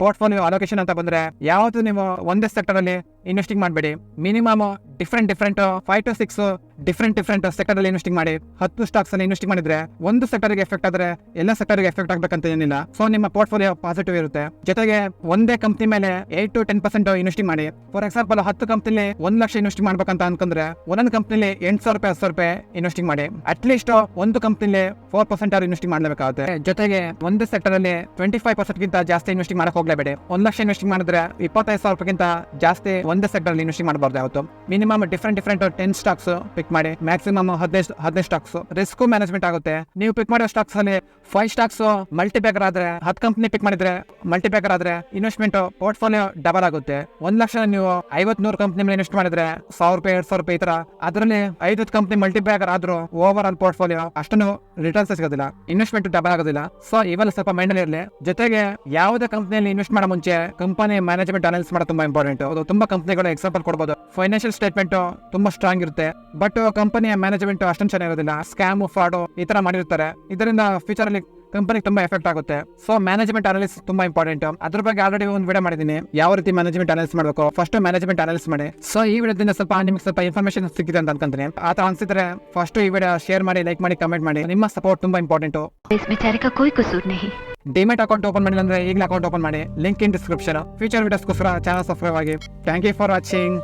Portfolio allocation ಅಂತ ಬಂದ್ರೆ ಯಾವತ್ತು ನೀವು ಒಂದೇ ಸೆಕ್ಟರ್ ಅಲ್ಲಿ ಇನ್ವೆಸ್ಟಿಂಗ್ ಮಾಡಬೇಡಿ. Minimum different different five to six different different sector ಅಲ್ಲಿ ಇನ್ವೆಸ್ಟಿಂಗ್ ಮಾಡಿ. ಹತ್ತು ಸ್ಟಾಕ್ಸ್ ಅಲ್ಲಿ ಇನ್ವೆಸ್ಟಿಂಗ್ ಮಾಡಿದ್ರೆ ಒಂದು ಸೆಕ್ಟರ್ಗೆ ಎಫೆಕ್ಟ್ ಆದ್ರೆ ಎಲ್ಲ ಸೆಕ್ಟರ್ಗೆ ಎಫೆಕ್ಟ್ ಆಗಬೇಕಂತ ಏನಿಲ್ಲ. ಸೊ ನಿಮ್ಮ ಪೋರ್ಟ್ಫೋಲಿಯೋ ಪಾಸಿಟಿವ್ ಇರುತ್ತೆ. ಜೊತೆಗೆ ಒಂದೇ ಕಂಪ್ನಿ ಮೇಲೆ eight to ten percent investing ಮಾಡಿ. ಫಾರ್ ಎಕ್ಸಾಂಪಲ್ ಹತ್ತು ಕಂಪ್ನಿಲಿ ಒಂದ್ ಲಕ್ಷ ಇನ್ವೆಸ್ಟ್ ಮಾಡ್ಬೇಕಂತ ಅನ್ಕೊಂಡ್ರೆ ಒಂದೊಂದು ಕಂಪ್ನಿಲಿ ಎಂಟು ಸಾವಿರ ರೂಪಾಯಿ, ಹತ್ತು ಸಾವಿರ ರೂಪಾಯಿ ಇನ್ವೆಸ್ಟಿಂಗ್ ಮಾಡಿ. ಅಟ್ ಲೀಸ್ಟ್ ಒಂದು ಕಂಪ್ನಿಲಿ ಫೋರ್ ಪರ್ಸೆಂಟ್ ಆರ್ ಇನ್ವೆಸ್ಟಿಂಗ್ ಮಾಡಬೇಕಾಗುತ್ತೆ ಜೊತೆಗೆ ಒಂದು ಸೆಕ್ಟರ್ ಅಲ್ಲಿ ಟ್ವೆಂಟಿ ಫೈವ್ ಪರ್ಸೆಂಟ್ ಗಿಂತ ಜಾಸ್ತಿ ಇನ್ವೆಸ್ಟಿಂಗ್ ಮಾಡಕ್ ಹೋಗ್ಲೇಬೇಡಿ. ಒಂದ್ ಲಕ್ಷ ಇನ್ವೆಸ್ಟಿಂಗ್ ಮಾಡಿದ್ರೆ ಇಪ್ಪತ್ತೈದು ಸಾವಿರ ರೂಪಾಯಿಗಿಂತ ಜಾಸ್ತಿ ಒಂದೇ ಸೆಕ್ಟರ್ ಇನ್ವೆಸ್ಟಿಂಗ್ ಮಾಡಬಾರ್ದು ಯಾವತ್ತು. Minimum different different ten stocks pick ಮಾಡಿ. ಮ್ಯಾಕ್ಸಿಮಮ್ ಹದಿನೈದು ಹದಿನೈದು ಸ್ಟಾಕ್ಸ್ ರಿಸ್ಕ್ ಮ್ಯಾನೇಜ್ಮೆಂಟ್ ಆಗುತ್ತೆ. ನೀವು ಪಿಕ್ ಮಾಡೋ ಸ್ಟಾಕ್ಸ್ ಅಲ್ಲಿ ಫೈವ್ ಸ್ಟಾಕ್ಸ್ ಮಲ್ಟಿಪ್ಯಾಕರ್ ಆದ್ರೆ, ಹತ್ತು ಕಂಪನಿ ಪಿಕ್ ಮಾಡಿದ್ರೆ ಮಲ್ಟಿಪ್ಯಾಕರ್ ಆದ್ರೆ ಇನ್ವೆಸ್ಟ್ಮೆಂಟ್ ಪೋರ್ಟ್ಫೋಲಿಯೋ ಡಬಲ್ ಆಗುತ್ತೆ. ಒಂದ್ ಲಕ್ಷ ನೀವು ಐವತ್ ನೂರು ಕಂಪ್ನಿ ಇನ್ವೆಸ್ಟ್ ಮಾಡಿದ್ರೆ ಸಾವಿರ ರೂಪಾಯಿ, ಎರಡ್ ಸಾವಿರ ರೂಪಾಯಿ ಈ ತರ ಅದರಲ್ಲಿ ಐದು ಕಂಪನಿ ಮಲ್ಟಿಪ್ಯಾಕರ್ ಆದ್ರೂ ಓವರ್ ಆಲ್ ಪೋರ್ಟ್ಫೋಲಿಯೋ ಅಷ್ಟನ್ನು ರಿಟರ್ನ್ಸ್ ಸಿಗೋದಿಲ್ಲ. ಇನ್ವೆಸ್ಟ್ಮೆಂಟ್ ಡಬಲ್ ಆಗೋದಿಲ್ಲ. ಸೊ ಇವೆಲ್ಲ ಸ್ವಲ್ಪ ಮೈಂಡ್ ಇರಲಿ. ಜೊತೆಗೆ ಯಾವುದೇ ಕಂಪನಿಯಲ್ಲಿ ಇನ್ವೆಸ್ಟ್ ಮಾಡೋ ಮುಂಚೆ ಕಂಪನಿ ಮ್ಯಾನೇಜ್ಮೆಂಟ್ ಅನಾಲಿಸ್ ಮಾಡೋದು ತುಂಬಾ ಇಂಪಾರ್ಟೆಂಟ್ ಅದು ತುಂಬಾ ಕಂಪ್ನಿಗಳು ಎಕ್ಸಾಂಪಲ್ ಕೊಡ್ಬೋದು. ಫೈನಾನ್ಷಿಯಲ್ ಸ್ಟೇಟ್ಮೆಂಟ್ ತುಂಬಾ ಸ್ಟ್ರಾಂಗ್ ಇರುತ್ತೆ. ಬಟ್ ಕಂಪನಿಯ ಮ್ಯಾನೇಜ್ಮೆಂಟ್ ಅಷ್ಟೊಂದು ಚೆನ್ನಾಗಿರೋದಿಲ್ಲ. ಸ್ಕ್ಯಾಮ್ ಫ್ರಾಡು ಈ ತರ ಮಾಡಿರ್ತಾರೆ. ಇದರಿಂದ ಫ್ಯೂಚರ್ ಅಲ್ಲಿ ಕಂಪನಿಗೆ ತುಂಬಾ ಎಫೆಕ್ಟ್ ಆಗುತ್ತೆ. ಸೊ ಮ್ಯಾನೇಜ್ಮೆಂಟ್ ಅನಾಲಿಸ್ ತುಂಬಾ ಇಂಪಾರ್ಟೆಂಟ್ ಅದ್ರ ಬಗ್ಗೆ ಆಲ್ರೆಡಿ ಒಂದು ವಿಡಿಯೋ ಮಾಡಿದ್ದೀನಿ. ಯಾವ ರೀತಿ ಮ್ಯಾನೇಜ್ಮೆಂಟ್ ಅನಾಲಿಸ್ ಮಾಡಬೇಕು? ಫಸ್ಟ್ ಮ್ಯಾನೇಜ್ಮೆಂಟ್ ಅನಾಲಿಸ್ ಮಾಡಿ. ಸೊ ಈ ವಿಡಿಯೋದಿಂದ ಸ್ವಲ್ಪ ನಿಮ್ಗೆ ಸ್ವಲ್ಪ ಇನ್ಫಾರ್ಮೇಶನ್ ಸಿಕ್ಕಿದೆ ಅಂತ ಅನ್ಕೊಂತೀನಿ. ಆ ತರ ಅನ್ಸಿದ್ರೆ ಫಸ್ಟ್ ಈ ವಿಡಿಯೋ ಶೇರ್ ಮಾಡಿ ಲೈಕ್ ಮಾಡಿ ಕಮೆಂಟ್ ಮಾಡಿ. ನಿಮ್ಮ ಸಪೋರ್ಟ್ ತುಂಬಾ ಇಂಪಾರ್ಟೆಂಟ್ ಡಿಮೆಟ್ ಅಕೌಂಟ್ ಓಪನ್ ಮಾಡಿಲ್ಲ ಅಂದ್ರೆ ಈಗಲೇ ಅಕೌಂಟ್ ಓಪನ್ ಮಾಡಿ. ಲಿಂಕ್ ಇನ್ ಡಿಸ್ಕ್ರಿಪ್ಷನ್ ಫ್ಯೂಚರ್ ವೀಡಿಯೋಸ್ಗೋಸ್ಕರ ಚಾನಲ್ ಸಬ್ಸ್ಕ್ರೈಬ್ ಆಗಿ. Thank you for watching